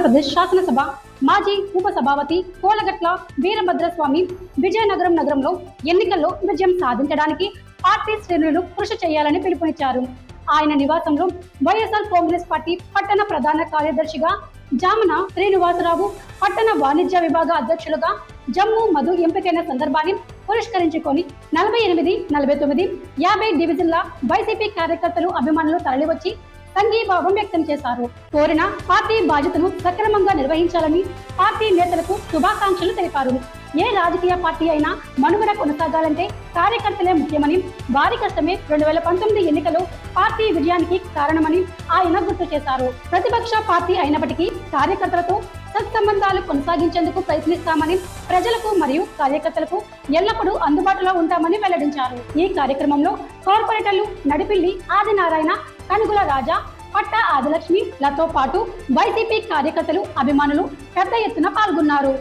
ఆంధ్రప్రదేశ్ శాసనసభ మాజీ ఉప సభాపతి కోలగట్ల వీరభద్రస్వామి విజయనగరం నగరంలో ఎన్నికల్లో విజయం సాధించడానికి పార్టీ శ్రేణులు కృషి చేయాలని పిలుపునిచ్చారు. ఆయన నివాసంలో వైఎస్ఆర్ కాంగ్రెస్ పార్టీ పట్టణ ప్రధాన కార్యదర్శిగా జామన శ్రీనివాసరావు పట్టణ వాణిజ్య విభాగ అధ్యక్షులుగా జమ్ము మధు ఎంపికైన సందర్భాన్ని పురస్కరించుకొని నలభై ఎనిమిది నలభై తొమ్మిది యాభై డివిజన్ల వైసీపీ కార్యకర్తలు అభిమానులు తరలివచ్చి సంఘీభావం వ్యక్తం చేశారు. కోరిన పార్టీ బాధ్యతను సక్రమంగా నిర్వహించాలని పార్టీ నేతలకు శుభాకాంక్షలు తెలిపారు. ఏ రాజకీయ పార్టీ అయినా మనుగడ కొనసాగాలంటే కార్యకర్తలే ముఖ్యమని వారి కష్టమే రెండు వేల పంతొమ్మిది ఎన్నికలు పార్టీ విజయానికి కారణమని ఆయన గుర్తు చేశారు. ప్రతిపక్ష పార్టీ అయినప్పటికీ కార్యకర్తలతో సత్సంబంధాలు కొనసాగించేందుకు ప్రయత్నిస్తామని ప్రజలకు మరియు కార్యకర్తలకు ఎల్లప్పుడూ అందుబాటులో ఉంటామని వెల్లడించారు. ఈ కార్యక్రమంలో కార్పొరేటర్లు నడిపిల్లి ఆదినారాయణ కనుగుల రాజా పట్ట ఆదిలక్ష్మి లతో పాటు వైసీపీ కార్యకర్తలు అభిమానులు పెద్ద ఎత్తున పాల్గొన్నారు.